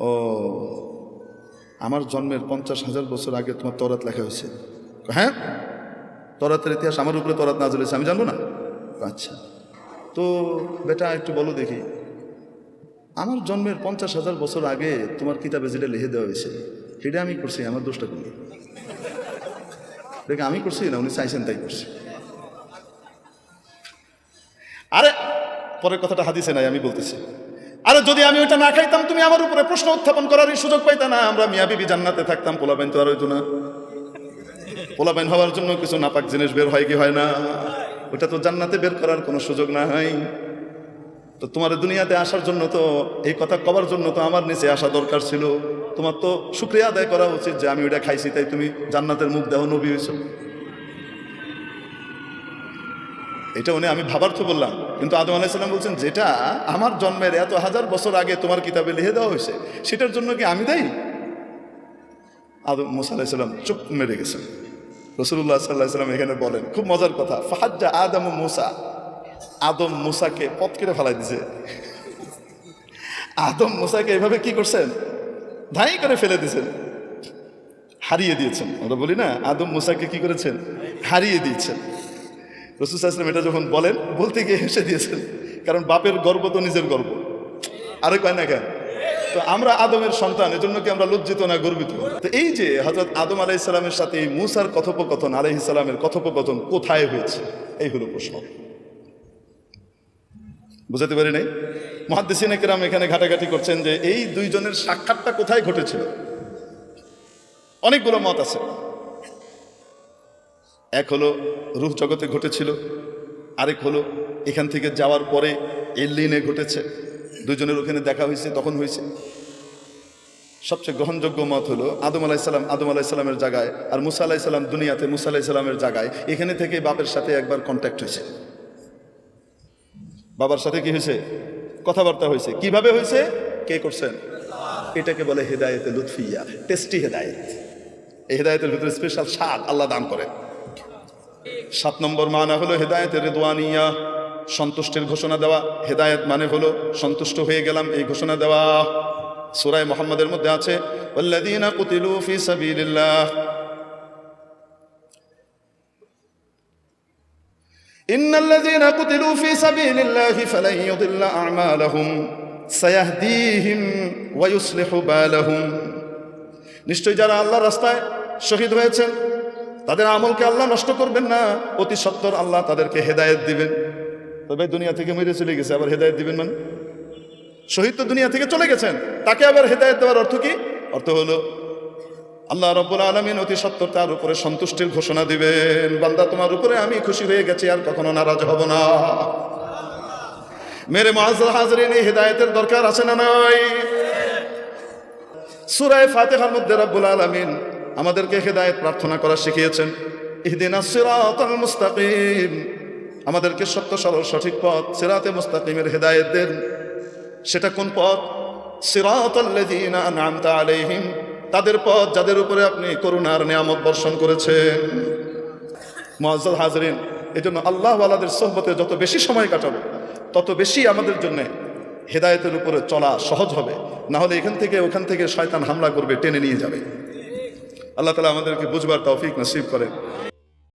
ও, আমার জন্মের পঞ্চাশ হাজার বছর আগে তোমার তরাত লেখা হয়েছে। হ্যাঁ? তরাতের ইতিহাস আমার উপরে তরাত না চলেছে আমি জানব না? আচ্ছা। তো বেটা, একটু বলো দেখি, আমার জন্মের পঞ্চাশ হাজার বছর আগে তোমার কিতাবে যেটা লিখে দেওয়া হয়েছে, সেটা আমি করছি, আমার দোষটা করি দেখে, আমি করছি না, উনি চাইছেন তাই করছি। আরে পরের কথাটা হাদিসে নাই, আমি বলতেছি। আরে, যদি আমি ওইটা না খাইতাম, তুমি আমার উপরে প্রশ্ন উত্থাপন করারই সুযোগ পাইতা না। আমরা মিয়া বিবি জান্নাতে থাকতাম পোলাবেন তো আর হইতো না। পোলাবেন হওয়ার জন্য কিছু নাপাক জিনিস বের হয় কি হয় না? ওটা তো জান্নাতে বের করার কোনো সুযোগ না হয় তো তোমার দুনিয়াতে আসার জন্য তো, এই কথা কবার জন্য তো আমার নিচে আসা দরকার ছিল। তোমার তো শুক্রিয়া আদায় করা উচিত যে আমি ওইটা খাইছি, তাই তুমি জান্নাতের মুখ দেহ নবী হয়েছ এটা উনি আমি ভাবার তো বললাম। কিন্তু আদম আলাইসাল্লাম বলছেন, যেটা আমার জন্মের এত হাজার বছর আগে তোমার কিতাবে লিখে দেওয়া হয়েছে, সেটার জন্য কি আমি দেই আদম, মুসা আলাইসাল্লাম চুপ মেরে গেছেন। রসুল্লাহ সাল্লাহ সাল্লাম এখানে বলেন, খুব মজার কথা, ফাহাজ্জা আদম ও মুসা। আদম মুসাকে পথ কেটে ফেলাই দিছে। আদম মোসাকে এভাবে কি করছেন? ধাই করে ফেলে দিয়েছেন হারিয়ে দিয়েছেন। আমরা বলি না, আদম মুসাকে কি করেছেন? হারিয়ে দিয়েছেন। রসুল আসলাম এটা যখন বলেন, বলতে গিয়ে হেসে দিয়েছেন। কারণ বাপের গর্ব তো নিজের গর্ব। আরে কয় না কেন? তো আমরা আদমের সন্তান, এজন্য কি আমরা লজ্জিত না গর্বিত? তো এই যে হজরত আদম আলাই ইসলামের সাথে এই মুসার কথোপকথন আলাই ইসলামের কথোপকথন কোথায় হয়েছে? এই হলো প্রশ্ন। বুঝাতে পারি নাই? মহাদ্দেসিন একরাম এখানে ঘাটাঘাটি করছেন যে এই দুইজনের সাক্ষাৎটা কোথায় ঘটেছিল? অনেকগুলো মত আছে। এক হলো রূপ জগতে ঘটেছিল, আরেক হলো এখান থেকে যাওয়ার পরে এল্লিনে ঘটেছে। দুজনের ওখানে দেখা হয়েছে তখন হয়েছে। সবচেয়ে গ্রহণযোগ্য মত হলো আদম আলাইসাল্লাম আদম আলাইসাল্লামের জায়গায় আর মুসা আলাইসাল্লাম দুনিয়াতে মুসা আলাইসাল্লামের জায়গায়। এখানে থেকে বাপের সাথে একবার কন্ট্যাক্ট হয়েছে। বাবার সাথে কি হয়েছে? কথাবার্তা হয়েছে। কীভাবে হয়েছে? কে করছেন? এটাকে বলে হেদায়েতে লুৎফিয়া টেস্টি হেদায়েত। এই হেদায়েতের ভিতরে স্পেশাল স্বাদ আল্লাহ দান করেন। সাত নম্বর মানা হলো হেদায়েতের রেদওয়ানিয়া সন্তুষ্টির ঘোষণা দেওয়া হেদায়েত মানে হলো সন্তুষ্ট হয়ে গেলাম এই ঘোষণা দেওয়া সুরায় মোহাম্মদের মধ্যে আছে والذين قتلوا في سبيل الله إن الذين قتلوا في سبيل الله فلن يضل أعمالهم سيهديهم ويصلح بالهم নিশ্চয় যারা আল্লাহর রাস্তায় শহীদ হয়েছেন তাদের আমলকে আল্লাহ নষ্ট করবেন না, অতি সত্তর আল্লাহ তাদেরকে হেদায়েত দিবেন। তবে দুনিয়া থেকে মেরে চলে গেছে, আবার হেদায়েত দিবেন মানে? শহীদ তো দুনিয়া থেকে চলে গেছেন, তাকে আবার হেদায়েত দেওয়ার অর্থ কি? অর্থ হলো, আল্লাহ রব্বুল আলমিন অতি সত্তর তার উপরে সন্তুষ্টির ঘোষণা দিবেন। বান্দা, তোমার উপরে আমি খুশি হয়ে গেছি, আর কখনো নারাজ হব না। মেরে মহাজ হাজরিন, এই হেদায়তের দরকার আছে না নয় সুরায় ফাতেহার মধ্যে রব্বুল আলমিন আমাদেরকে হেদায়েত প্রার্থনা করা শিখিয়েছেন। ইহদিনা মুস্তাকিম। আমাদেরকে সত্য, সরল, সঠিক পথ, সিরাতে মুস্তাকিমের হেদায়েত দেন। সেটা কোন পথ? আলাইহিম। তাদের পথ যাদের উপরে আপনি করুণার নিয়ামত বর্ষণ করেছেন। মুআজ্জাল হাজরিন এই জন্য আল্লাহওয়ালাদের সোহবতে যত বেশি সময় কাটাবো, তত বেশি আমাদের জন্য হেদায়েতের উপরে চলা সহজ হবে। না হলে এখান থেকে, ওখান থেকে শয়তান হামলা করবে, টেনে নিয়ে যাবে। আল্লাহ তালা আমাদেরকে বুঝবার তৌফিক নসিব করেন।